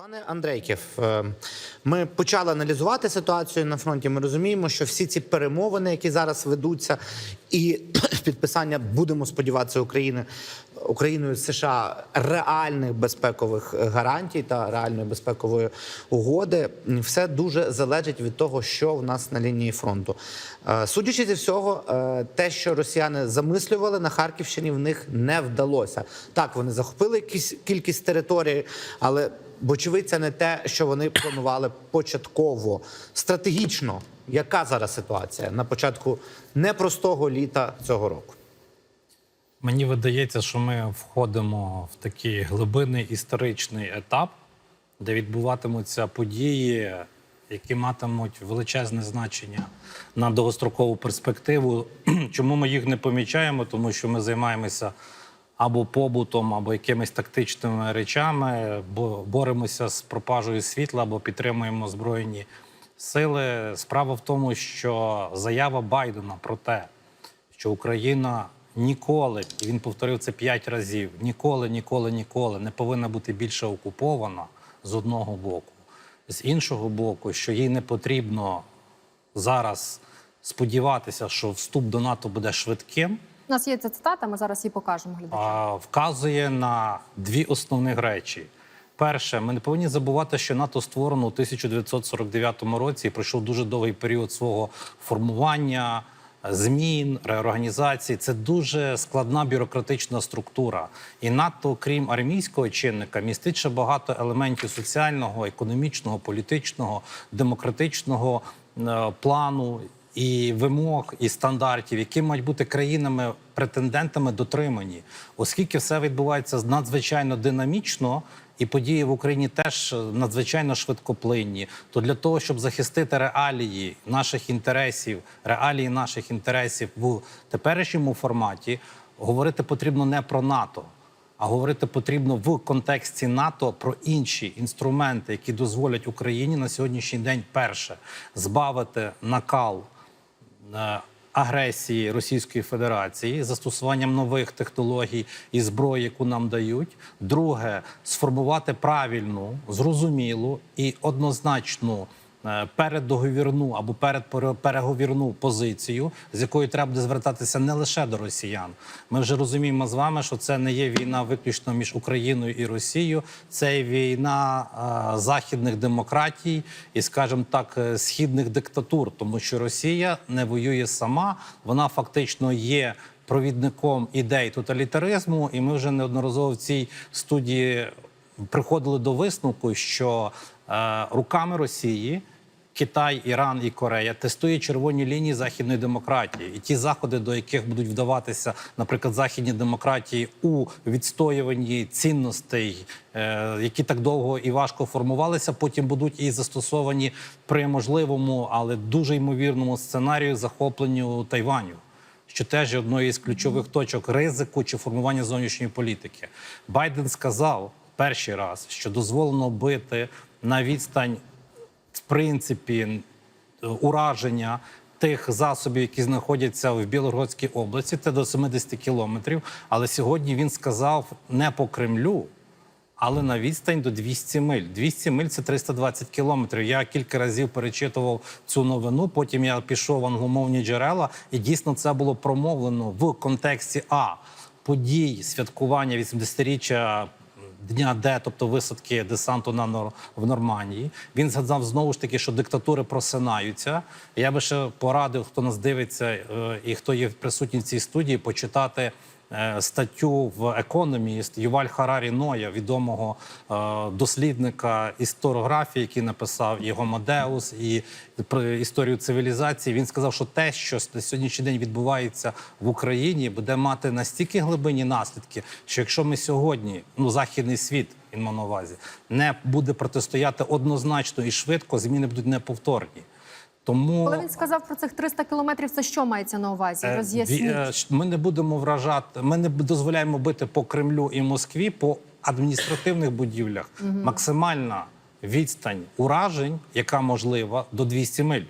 Пане Андрейків, е, ми почали аналізувати ситуацію на фронті. Ми розуміємо, що всі ці перемовини, які зараз ведуться, і підписання будемо сподіватися України Україною США реальних безпекових гарантій та реальної безпекової угоди, все дуже залежить від того, що в нас на лінії фронту. Е, Судячи зі всього, е, те, що росіяни замислювали на Харківщині, в них не вдалося. Так, вони захопили якісь кількість територій, але Вочевидь, це не те, що вони планували початково. Стратегічно, яка зараз ситуація на початку непростого літа цього року? Мені видається, що ми входимо в такий глибинний історичний етап, де відбуватимуться події, які матимуть величезне значення на довгострокову перспективу. Чому ми їх не помічаємо? Тому що ми займаємося або побутом, або якимись тактичними речами, бо боремося з пропажею світла або підтримуємо збройні сили. Справа в тому, що заява Байдена про те, що Україна ніколи, і він повторив це п'ять разів: ніколи, ніколи, ніколи не повинна бути більше окупована з одного боку, з іншого боку, що їй не потрібно зараз сподіватися, що вступ до НАТО буде швидким. У нас є ця цитата, ми зараз її покажемо глядачам. вказує на дві основних речі. Перше, ми не повинні забувати, що НАТО створено у 1949 році і пройшов дуже довгий період свого формування, змін, реорганізації. Це дуже складна бюрократична структура. І НАТО, крім армійського чинника, містить ще багато елементів соціального, економічного, політичного, демократичного е, плану і вимог і стандартів, які мають бути країнами претендентами дотримані, оскільки все відбувається надзвичайно динамічно. І події в Україні теж надзвичайно швидкоплинні. То для того, щоб захистити реалії наших інтересів, реалії наших інтересів в теперішньому форматі, говорити потрібно не про НАТО, а говорити потрібно в контексті НАТО про інші інструменти, які дозволять Україні на сьогоднішній день перше збавити накал е, агресії Російської Федерації застосуванням нових технологій і зброї, яку нам дають. Друге, сформувати правильну, зрозумілу і однозначну. Е, Переддоговірну або передпереговірну позицію, з якою треба буде звертатися не лише до росіян. Ми вже розуміємо з вами, що це не є війна виключно між Україною і Росією, це війна е, західних демократій і, скажімо так, е, східних диктатур, тому що Росія не воює сама, вона фактично є провідником ідей тоталітаризму, і ми вже неодноразово в цій студії приходили до висновку, що е, руками Росії. Китай, Іран і Корея тестують червоні лінії західної демократії, і ті заходи, до яких будуть вдаватися, наприклад, західні демократії у відстоюванні цінностей, е, які так довго і важко формувалися, потім будуть і застосовані при можливому, але дуже ймовірному сценарію захопленню Тайваню. Що теж є із ключових точок ризику чи формування зовнішньої політики. Байден сказав перший раз, що дозволено бити на відстань в принципі е, ураження тих засобів, які знаходяться в Білгородській області, це до 70 кілометрів. Але сьогодні він сказав не по Кремлю. Але на відстань до 200 миль. 200 миль це 320 кілометрів. Я кілька разів перечитував цю новину. Потім я пішов в англомовні джерела, і дійсно це було промовлено в контексті а подій святкування 80-річчя Дня Д, тобто висадки десанту на Нор в Нормандії. Він згадав знову ж таки, що диктатури просинаються. Я би ще порадив, хто нас дивиться е, і хто є присутній в цій студії, почитати. Е, Статтю в Економіст Юваль Харарі Ноя, відомого е, дослідника історографії, який написав і Гомодеус, і про історію цивілізації. Він сказав, що те, що на сьогоднішній день відбувається в Україні, буде мати настільки глибинні наслідки, що якщо ми сьогодні, ну західний світ, він мав не буде протистояти однозначно і швидко, зміни будуть неповторні. Тому Коли він сказав про цих 300 кілометрів, це що мається на увазі? Е, Роз'ясніть. е, Ми не будемо вражати. Ми не дозволяємо бити по Кремлю і Москві по адміністративних будівлях. Максимальна відстань уражень, яка можлива, до 200 миль.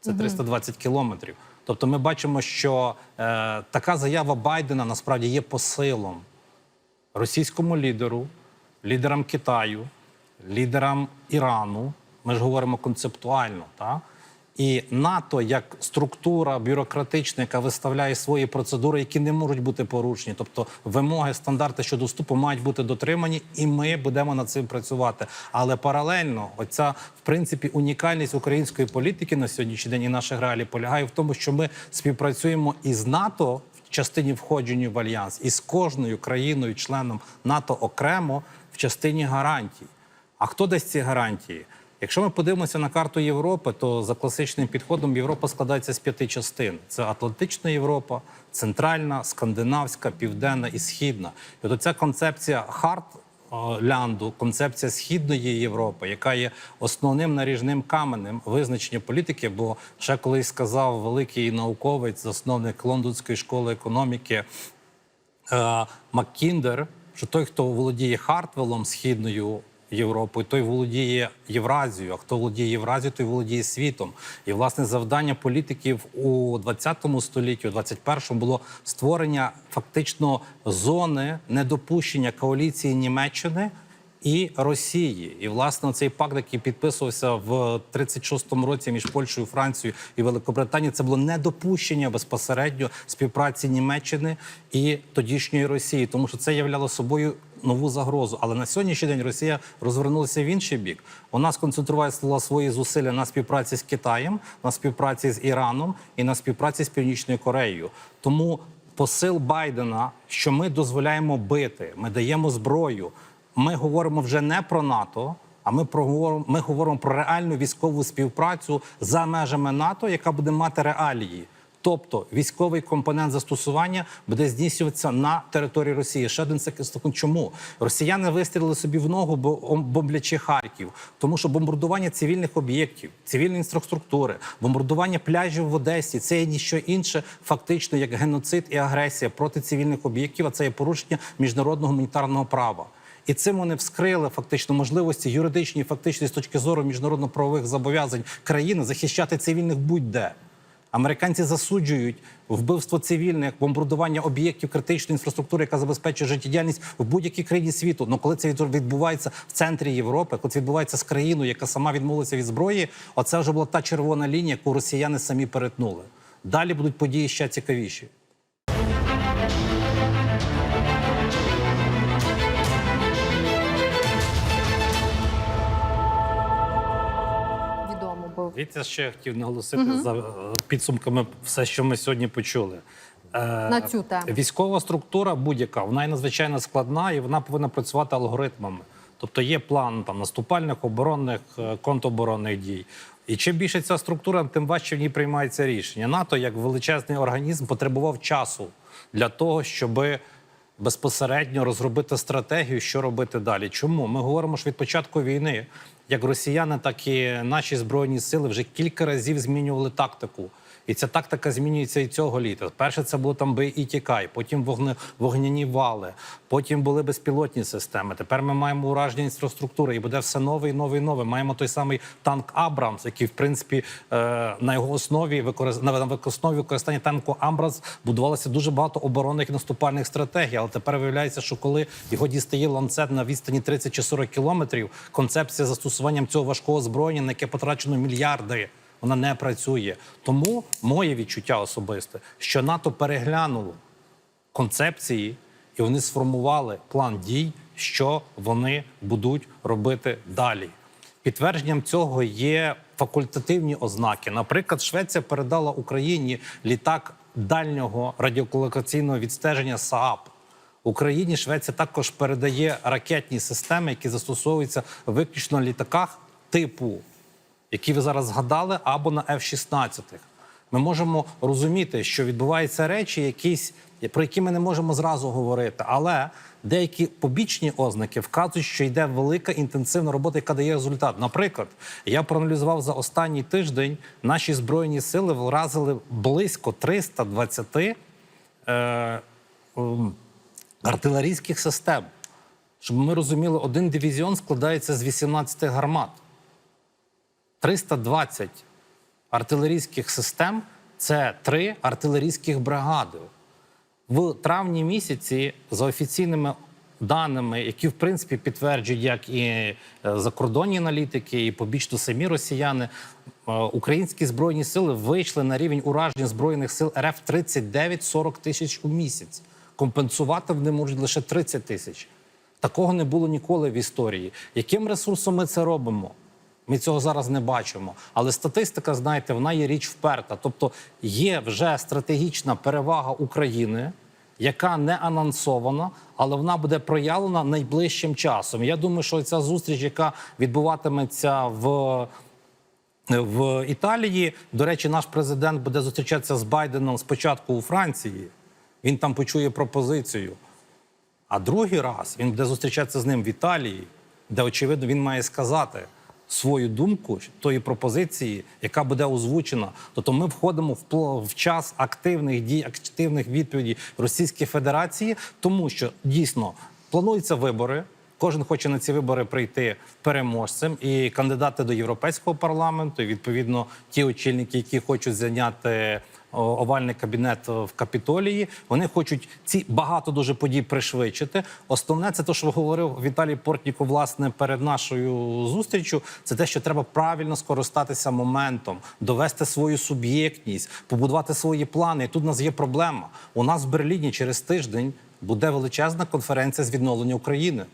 Це 320 кілометрів. Тобто, ми бачимо, що е, така заява Байдена насправді є посилом російському лідеру, лідерам Китаю лідерам Ірану. Ми ж говоримо концептуально, так? І НАТО як структура бюрократична, яка виставляє свої процедури, які не можуть бути порушені. Тобто вимоги, стандарти щодо вступу мають бути дотримані, і ми будемо над цим працювати. Але паралельно, оця в принципі унікальність української політики на сьогоднішній день і наших реалій полягає в тому, що ми співпрацюємо із НАТО в частині входження в альянс, і з кожною країною, членом НАТО окремо в частині гарантій. А хто дасть ці гарантії? Якщо ми подивимося на карту Європи, то за класичним підходом Європа складається з п'яти частин: це Атлантична Європа, Центральна, Скандинавська, Південна і Східна. І от ця концепція харт е, лянду, концепція східної Європи, яка є основним наріжним каменем визначення політики. Бо ще колись сказав великий науковець, засновник Лондонської школи економіки е, Маккіндер, що той, хто володіє Хартвелом, східною Європою, той володіє Євразією. А хто володіє Євразією, той володіє світом. І власне завдання політиків у 20 столітті, у 21-му було створення фактично зони недопущення коаліції Німеччини. І Росії, і власне цей пакт, який підписувався в 36-му році між Польщею, Францією і Великобританією, це було недопущення безпосередньо співпраці Німеччини і тодішньої Росії, тому що це являло собою нову загрозу. Але на сьогоднішній день Росія розвернулася в інший бік. Вона сконцентрувала свої зусилля на співпраці з Китаєм, на співпраці з Іраном і на співпраці з Північною Кореєю. Тому посил Байдена, що ми дозволяємо бити, ми даємо зброю. Ми говоримо вже не про НАТО, а ми про ми говоримо про реальну військову співпрацю за межами НАТО, яка буде мати реалії. Тобто військовий компонент застосування буде здійснюватися на території Росії. Ще один секунд. Чому росіяни вистрілили собі в ногу, бо бомблячи Харків, тому що бомбардування цивільних об'єктів, цивільної інфраструктури, бомбардування пляжів в Одесі це є ніщо інше, фактично як геноцид і агресія проти цивільних об'єктів. А це є порушення міжнародного гуманітарного права. І цим вони вскрили фактично можливості юридичні, і фактичні з точки зору міжнародно-правових зобов'язань країни захищати цивільних будь-де. Американці засуджують вбивство цивільних, бомбардування об'єктів критичної інфраструктури, яка забезпечує життєдіяльність в будь-якій країні світу. Ну коли це відбувається в центрі Європи, коли це відбувається з країною, яка сама відмовилася від зброї, оце вже була та червона лінія, яку росіяни самі перетнули. Далі будуть події ще цікавіші. Дивіться, ще я хотів наголосити за е, підсумками все, що ми сьогодні почули. Е, На цю тему. Військова структура будь-яка, вона є надзвичайно складна і вона повинна працювати алгоритмами. Тобто є план там наступальних, оборонних, е, контроборонних дій. І чим більше ця структура, тим важче в ній приймається рішення. НАТО, як величезний організм, потребував часу для того, щоби безпосередньо розробити стратегію, що робити далі. Чому ми говоримо що від початку війни, як росіяни, так і наші збройні сили вже кілька разів змінювали тактику. І ця тактика змінюється і цього літа. Перше це було там бий і тікай, потім вогне, вогняні вали, потім були безпілотні системи. Тепер ми маємо ураження інфраструктури, і буде все нове і нове і нове. Маємо той самий танк Абрамс, який в принципі е, на його основі використ... на основі використання танку Абрамс будувалося дуже багато оборонних і наступальних стратегій. Але тепер виявляється, що коли його дістає ланцет на відстані 30 чи 40 кілометрів, концепція застосуванням цього важкого озброєння, на яке потрачено мільярди вона не працює. Тому моє відчуття особисте, що НАТО переглянуло концепції, і вони сформували план дій, що вони будуть робити далі. Підтвердженням цього є факультативні ознаки. Наприклад, Швеція передала Україні літак дальнього радіолокаційного відстеження СААП. Україні Швеція також передає ракетні системи, які застосовуються виключно на літаках типу які ви зараз згадали, або на F-16. Ми можемо розуміти, що відбуваються речі, якісь про які ми не можемо зразу говорити, але деякі побічні ознаки вказують, що йде велика інтенсивна робота, яка дає результат. Наприклад, я проаналізував за останній тиждень наші збройні сили вразили близько 320 е, е, артилерійських систем. Щоб ми розуміли, один дивізіон складається з 18 гармат. 320 артилерійських систем це три артилерійських бригади. В травні місяці, за офіційними даними, які в принципі підтверджують як і е, закордонні аналітики, і побічно самі росіяни, е, українські збройні сили вийшли на рівень ураження збройних сил РФ 39-40 тисяч у місяць. Компенсувати вони можуть лише 30 тисяч. Такого не було ніколи в історії. Яким ресурсом ми це робимо? Ми цього зараз не бачимо. Але статистика, знаєте, вона є річ вперта. Тобто є вже стратегічна перевага України, яка не анонсована, але вона буде проявлена найближчим часом. Я думаю, що ця зустріч, яка відбуватиметься в. В Італії, до речі, наш президент буде зустрічатися з Байденом спочатку у Франції. Він там почує пропозицію. А другий раз він буде зустрічатися з ним в Італії, де, очевидно, він має сказати свою думку тої пропозиції, яка буде озвучена. Тобто ми входимо в, в час активних дій, активних відповідей Російської Федерації, тому що дійсно плануються вибори. Кожен хоче на ці вибори прийти переможцем, і кандидати до європейського парламенту, і відповідно ті очільники, які хочуть зайняти овальний кабінет в Капітолії. Вони хочуть ці багато дуже подій пришвидшити. Основне це те, що говорив Віталій Портніко, власне, перед нашою зустрічю. Це те, що треба правильно скористатися моментом, довести свою суб'єктність, побудувати свої плани. І тут у нас є проблема. У нас в Берліні через тиждень буде величезна конференція з відновлення України.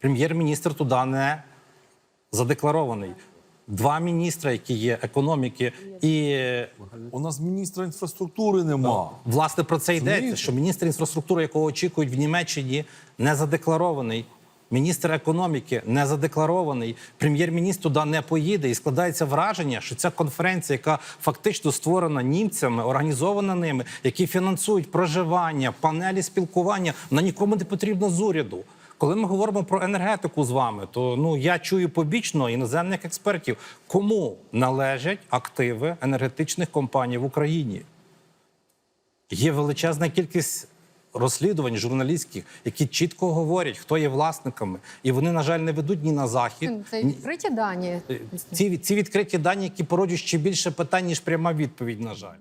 Прем'єр-міністр туди не задекларований. Два міністри, які є економіки, і У нас міністра інфраструктури нема. власне про це йдеться. Що міністр інфраструктури, якого очікують в Німеччині, не задекларований. Міністр економіки не задекларований, прем'єр-міністр туди не поїде, і складається враження, що ця конференція, яка фактично створена німцями, організована ними, які фінансують проживання, панелі спілкування, вона нікому не потрібна з уряду. Коли ми говоримо про енергетику з вами, то ну я чую побічно іноземних експертів, кому належать активи енергетичних компаній в Україні. Є величезна кількість розслідувань журналістських, які чітко говорять, хто є власниками, і вони, на жаль, не ведуть ні на захід. Це відкриті дані. Ці, ці відкриті дані, які породжують ще більше питань, ніж пряма відповідь, на жаль.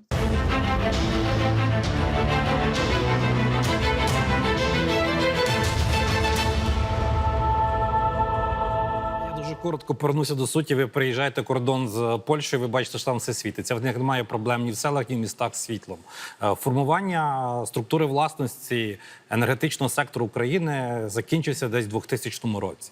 Коротко повернуся до суті. Ви приїжджаєте кордон з Польщею, ви бачите, що там все світиться. В них немає проблем ні в селах, ні в містах з світлом. Е, Формування структури власності енергетичного сектору України закінчився десь у 2000 році.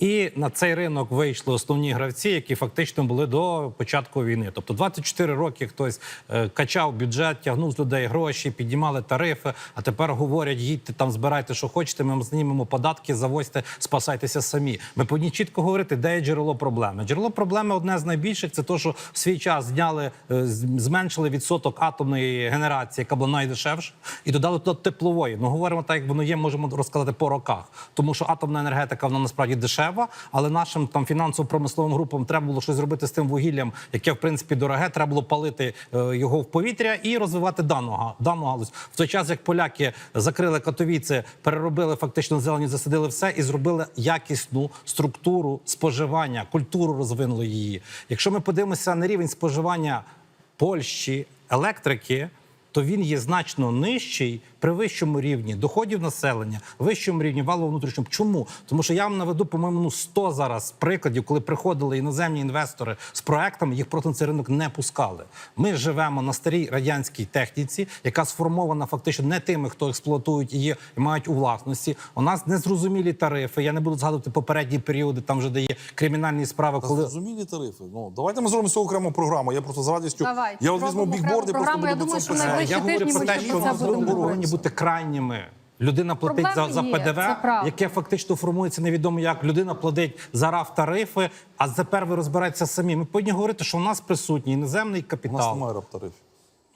І на цей ринок вийшли основні гравці, які фактично були до початку війни. Тобто 24 роки хтось е, качав бюджет, тягнув з людей гроші, піднімали тарифи. А тепер говорять: їдьте там, збирайте, що хочете. Ми знімемо податки, завозьте, спасайтеся самі. Ми повинні чітко говорити, де є джерело проблеми. Джерело проблеми одне з найбільших це те, що в свій час зняли, е, зменшили відсоток атомної генерації, яка була найдешевша, і додали туди теплової. Ну говоримо так, як воно є, можемо розказати по роках. Тому що атомна енергетика вона насправді дешева, але нашим там фінансово-промисловим групам треба було щось зробити з тим вугіллям, яке в принципі дороге. Треба було палити е, його в повітря і розвивати дану, дану галузь. В той час як поляки закрили Катовіце, переробили фактично зелені, засадили все і зробили якісну структуру споживання, культуру розвинули її. Якщо ми подивимося на рівень споживання Польщі електрики, то він є значно нижчий при вищому рівні доходів населення, вищому рівні валового внутрішнього. Чому? Тому що я вам наведу, по-моєму, ну 100 зараз прикладів, коли приходили іноземні інвестори з проектами, їх просто на цей ринок не пускали. Ми живемо на старій радянській техніці, яка сформована фактично не тими, хто експлуатують її і мають у власності. У нас незрозумілі тарифи. Я не буду згадувати попередні періоди, там вже де є кримінальні справи, коли Зрозумілі тарифи. Ну давайте ми зробимо цю окрему програму. Я просто з радістю. Давай, я от візьму зробимо бікборд просто. Я буду думаю, це що писати. найближчі я говорю тижні про ми те, що про це будемо ми. Бути крайніми. Людина платить за, Проблеми за є, ПДВ, це яке фактично формується невідомо як. Людина платить за РАФ тарифи, а тепер ви розбираєтеся самі. Ми повинні говорити, що у нас присутній іноземний У нас капітал. раф раптарифів.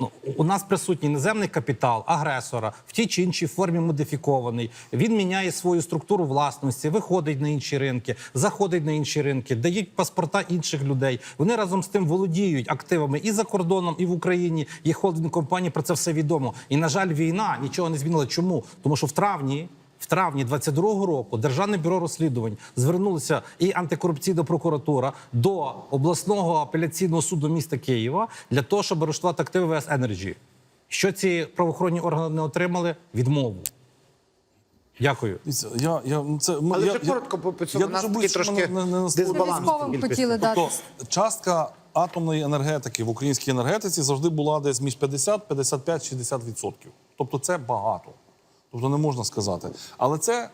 Ну, у нас присутній наземний капітал агресора в тій чи іншій формі модифікований. Він міняє свою структуру власності, виходить на інші ринки, заходить на інші ринки, дають паспорта інших людей. Вони разом з тим володіють активами і за кордоном, і в Україні. Є холдинг компанії. Про це все відомо. І на жаль, війна нічого не змінила. Чому? Тому що в травні. В травні 22-го року Державне бюро розслідувань звернулося і антикорупційна прокуратура до обласного апеляційного суду міста Києва для того, щоб арештувати активи ВС Енерджі. Що ці правоохоронні органи не отримали? Відмову. Дякую. Я, я, ну, це, Але я, вже я- коротко по- цьому. я нас боюсь, трошки мене не- не дисбаланс. Хотіли дати. Тобто частка атомної енергетики в українській енергетиці завжди була десь між 50, 55, 60 відсотків. Тобто це багато. Тобто не можна сказати. Але це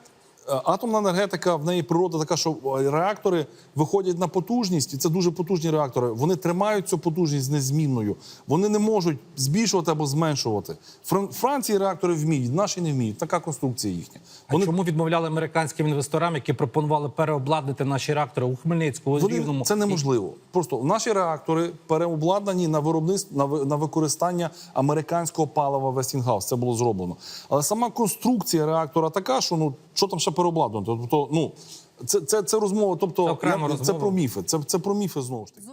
атомна енергетика, в неї природа така, що е, реактори виходять на потужність, і це дуже потужні реактори. Вони тримають цю потужність незмінною. Вони не можуть збільшувати або зменшувати. Фран- Франції реактори вміють, наші не вміють. Така конструкція їхня. А чому відмовляли американським інвесторам, які пропонували переобладнати наші реактори у Хмельницькому, у Вони, Рівному? це неможливо. Просто наші реактори переобладнані на виробництво на, на використання американського палива Westinghouse. Це було зроблено. Але сама конструкція реактора така, що ну що там ще переобладнано? Тобто, ну це, це, це розмова. Тобто Це я- це про міфи. Це, це про міфи знову ж таки.